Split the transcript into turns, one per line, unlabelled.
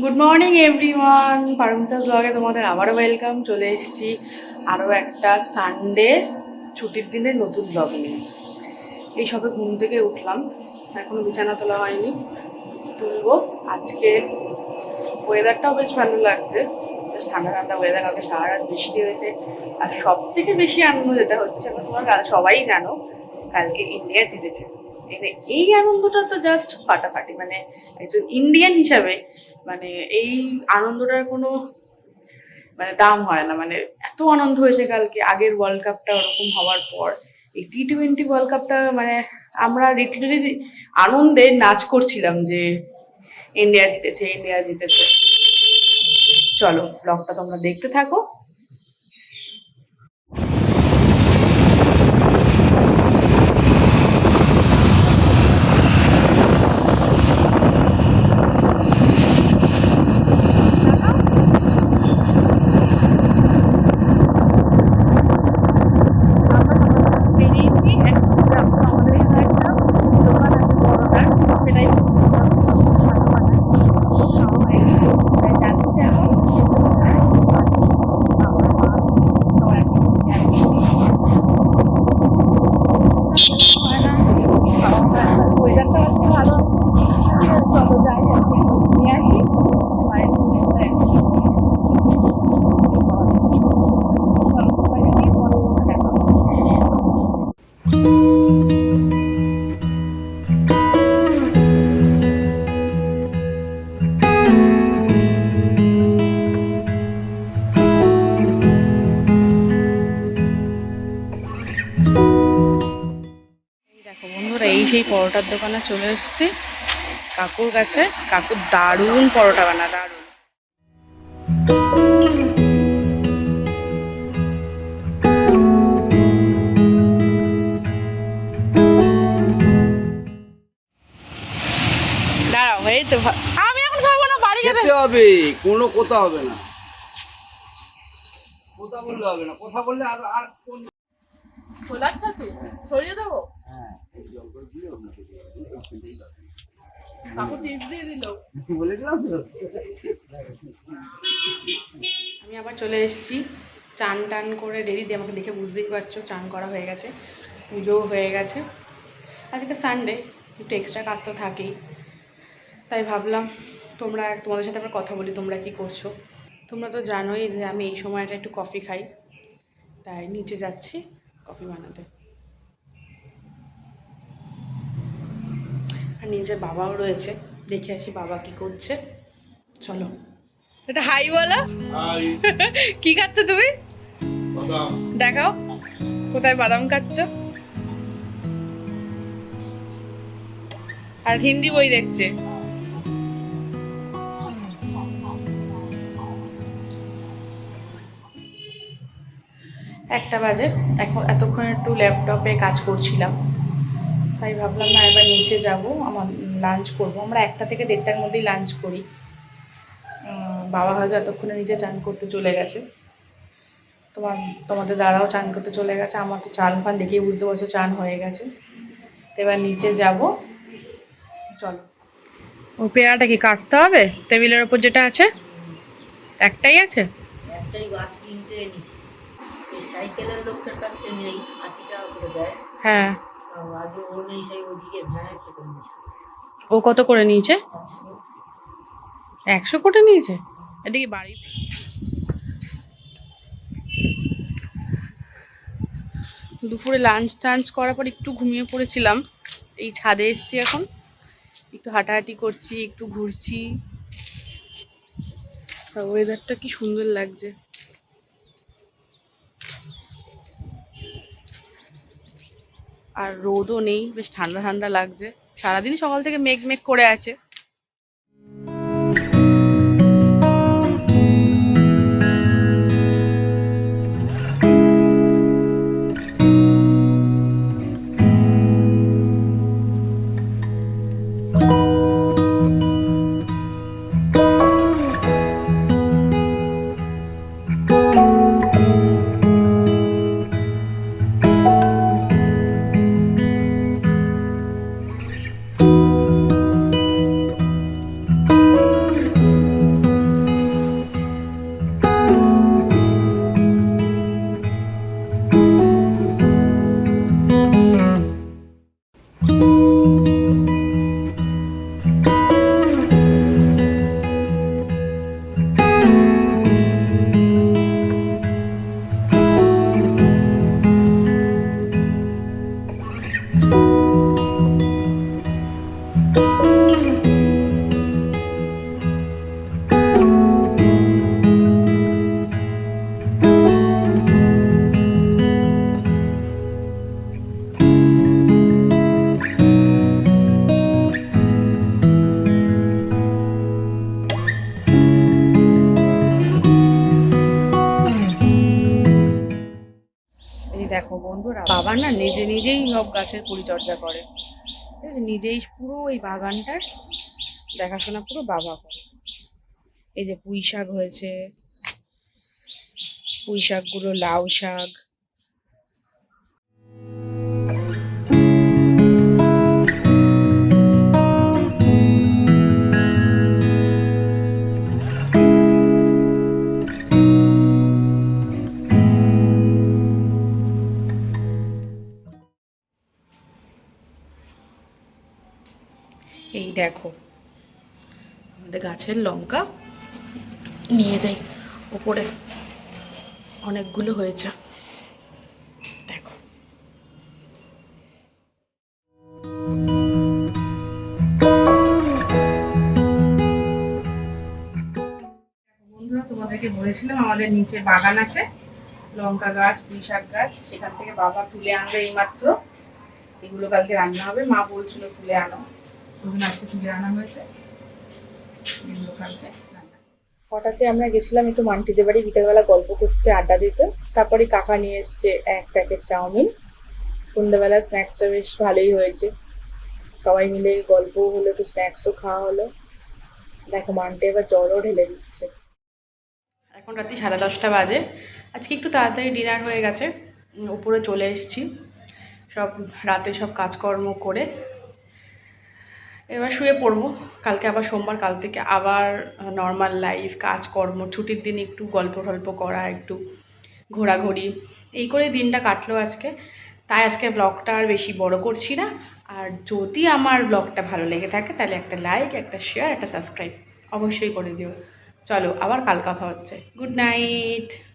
Good morning everyone Paromita's ব্লগে তোমাদের আবারও ওয়েলকাম চলে এসেছি আরও একটা সানডে ছুটির দিনে নতুন ব্লগ নিয়ে। এই সবে ঘুম থেকে উঠলাম। এখনও বিছানা তোলা হয়নি। তুলবো। আজকে ওয়েদারটাও বেশ ভালো লাগছে। বেশ ঠান্ডা ঠান্ডা ওয়েদার কালকে সারা রাত বৃষ্টি হয়েছে। আর সব থেকে বেশি আনন্দ যেটা হচ্ছে, সেটা তোমার কাল সবাই জানো, কালকে ইন্ডিয়া জিতেছে। মানে এই আনন্দটা তো জাস্ট ফাটাফাটি মানে একজন ইন্ডিয়ান হিসাবে মানে এই আনন্দটার কোনো মানে দাম হয় না। মানে এত আনন্দ হয়েছে কালকে, আগের ওয়ার্ল্ড কাপটা ওরকম হওয়ার পর। এই টি টোয়েন্টি ওয়ার্ল্ড কাপটা মানে আমরা লিটারেলি আনন্দে নাচ করছিলাম যে ইন্ডিয়া জিতেছে ইন্ডিয়া জিতেছে। চলো ব্লগটা তোমরা দেখতে থাকো। বন্ধুরা এই সেই পরোটার দোকানে চলে এসেছি। কাকুর কাছে। কাকুর দারুণ পরোটা বানা দারুণ। দাঁড়াও এই তো আমি এখন খাব না বাড়ি
খেতে হবে কোনো কথা হবে না। কথা বললে হবে না কথা বললে আর আর কোন
দেবো? আমি আবার চলে এসেছি। চান টান করে রেডি দিয়ে আমাকে দেখে বুঝতেই পারছ, চান করা হয়ে গেছে, পুজোও হয়ে গেছে। আজকে সানডে একটু এক্সট্রা কাজ তো থাকেই। তাই ভাবলাম, তোমরা, তোমাদের সাথে আবার কথা বলি, তোমরা কি করছ? তোমরা তো জানোই যে আমি এই সময়টা একটু কফি খাই। তাই নিচে যাচ্ছি কফি বানাতে। নিচে বাবাও রয়েছে। দেখে আসি বাবা কি করছে। চলো। এটা হাই বলো। কি খাচ্ছ তুমি? দেখাও। কোথায় বাদাম খাচ্ছ? আর হিন্দি বই দেখছে। একটা বাজে। এখন এতক্ষণ একটু ল্যাপটপে কাজ করছিলাম। তাই ভাবলাম না এবার নিচে যাব আমার লাঞ্চ করব। আমরা একটা থেকে দেড়টার মধ্যেই লাঞ্চ করি। বাবা হয়তো এতক্ষণে নিচে চান করতে চলে গেছে। তোমার তোমাদের দাদাও চান করতে চলে গেছে। আমার তো চান ফান দেখেই বুঝতে পারছ চান হয়ে গেছে। তো এবার নিচে যাব। চলো। ও পেয়ারাটা কি কাটতে হবে? টেবিলের ওপর যেটা আছে একটাই আছে?
একটাই গাছ কিনতে এনেছি। সাইকেলের লোকটার কাছ থেকে নেই আশি টাকা করে দেয়।
হ্যাঁ।
ও
কত করে নিয়েছে? একশো কোটি নিয়েছে? এটা কি বাড়ি দুপুরে লাঞ্চ টাঞ্চ করার পর একটু ঘুমিয়ে পড়েছিলাম। এই ছাদে এসছি এখন। একটু হাঁটাহাঁটি করছি, একটু ঘুরছি। ওয়েদারটা কি সুন্দর লাগছে। আর রোদও নেই বেশ ঠান্ডা ঠান্ডা লাগছে। সারাদিন সকাল থেকে মেঘ মেঘ করে আছে। বাবা না নিজে নিজেই সব গাছের পরিচর্যা করে। ঠিক আছে? নিজেই পুরো এই বাগানটার দেখাশোনা পুরো বাবা করে। এই যে পুঁই শাক হয়েছে, পুঁই শাকগুলো লাউ শাক। এই দেখো, আমাদের গাছের লঙ্কা নিয়ে যাই, ওপরে অনেকগুলো হয়েছে। দেখো। বন্ধুরা, তোমাদেরকে বলেছিলাম, আমাদের নিচে বাগান আছে। লঙ্কা গাছ, পুঁই শাক গাছ, সেখান থেকে বাবা তুলে আনবে এইমাত্র। এগুলো কালকে রান্না হবে। মা বলছিল তুলে আনো। ওই আজকে তুলে আনা হয়েছে। এগুলো কালকে হঠাৎই আমরা গেছিলাম একটু মান্টিদের বাড়ি বিকেলবেলা গল্প করতে আড্ডা দিতে। তারপরে কাকা নিয়ে এসছে এক প্যাকেট চাউমিন। সন্ধ্যাবেলা স্ন্যাক্সটা বেশ ভালোই হয়েছে। সবাই মিলে গল্প হলো একটু স্ন্যাক্সও খাওয়া হলো। দেখো মান্টে এবার জলও ঢেলে দিচ্ছে। এখন রাত্রি সাড়ে দশটা বাজে। আজকে একটু তাড়াতাড়ি ডিনার হয়ে গেছে। উপরে চলে এসেছি। সব রাতে সব কাজকর্ম করে এবার শুয়ে পড়ব। কালকে আবার সোমবার, কাল থেকে আবার নর্মাল লাইফ কাজকর্ম, ছুটির দিন একটু গল্প টল্প করা, একটু ঘোরাঘুরি, এই করে দিনটা কাটলো আজকে। তাই আজকে ব্লগটা আর বেশি বড় করছি না। আর যদি আমার ব্লগটা ভালো লেগে থাকে, তাহলে একটা লাইক একটা শেয়ার একটা সাবস্ক্রাইব অবশ্যই করে দিও। চলো, আবার কাল কথা হচ্ছে। Good night